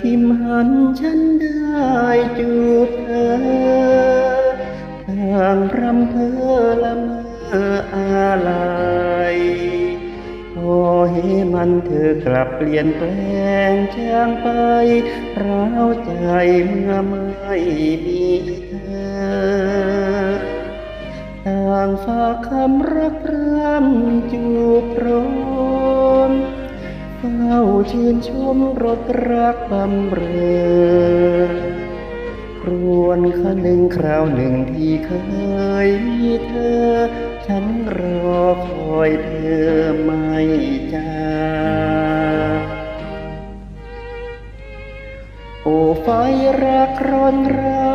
คิมหันฉันได้จูบเธอทางรำเพอละเมออะไรโอ้ให้มันเธอกลับเปลี่ยนแปลงจางไปร้าวใจเมื่อไม่มีเธอต่างฝากคำรักรำจูบรนเฝ้า ชื่นชมรสรักบำเรอครวนคนึงคราวหนึ่งที่เคยมีเธอ ฉันรอคอยเธอไม่จากโอ้ไฟรักร้อนเรา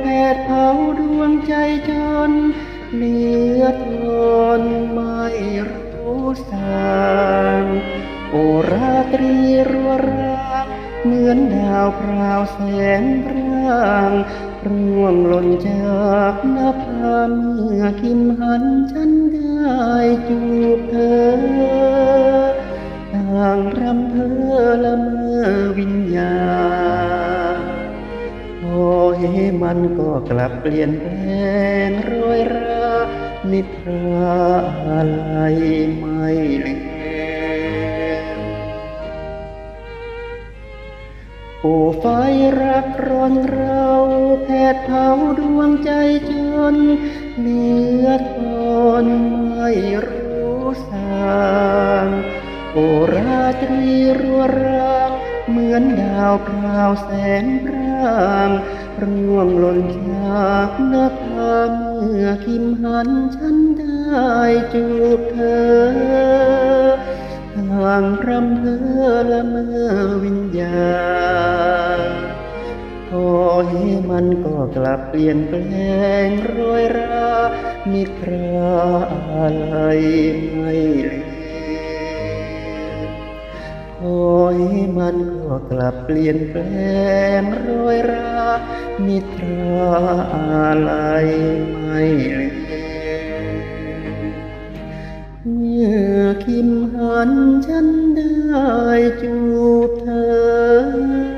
แผดเผาดวงใจจนเลือดทนไม่รู้สาง โอราตรีรัวรางเหมือนดาวพราวแสงร่างร่วงหล่นจากหน้าผาเมื่อคิมหันฉันได้จูบเธอต่างรำเพอละเมอวิญญาณโอ้ให้มันก็กลับเปลี่ยนแปลงโรยรานิทราอะไรไม่เหลือ โอ้ไฟรักร้อนเราแผดเผาดวงใจจนเลือดทนไม่รู้สางโอราตรีรัวรางเหมือนดาวพราวแสงร่างร่วงหล่นจากหน้าผาเมื่อคิมหันฉันได้จูบเธอ ทางรำเพื่อละเมอวิญญาณขอให้มันก็กลับเปลี่ยนแปลงโรยรามิตราอะไรไม่เหลือขอให้มันก็กลับเปลี่ยนแปลงโรยรามิตราอะไร อคิมหันฉันได้จูบเธอ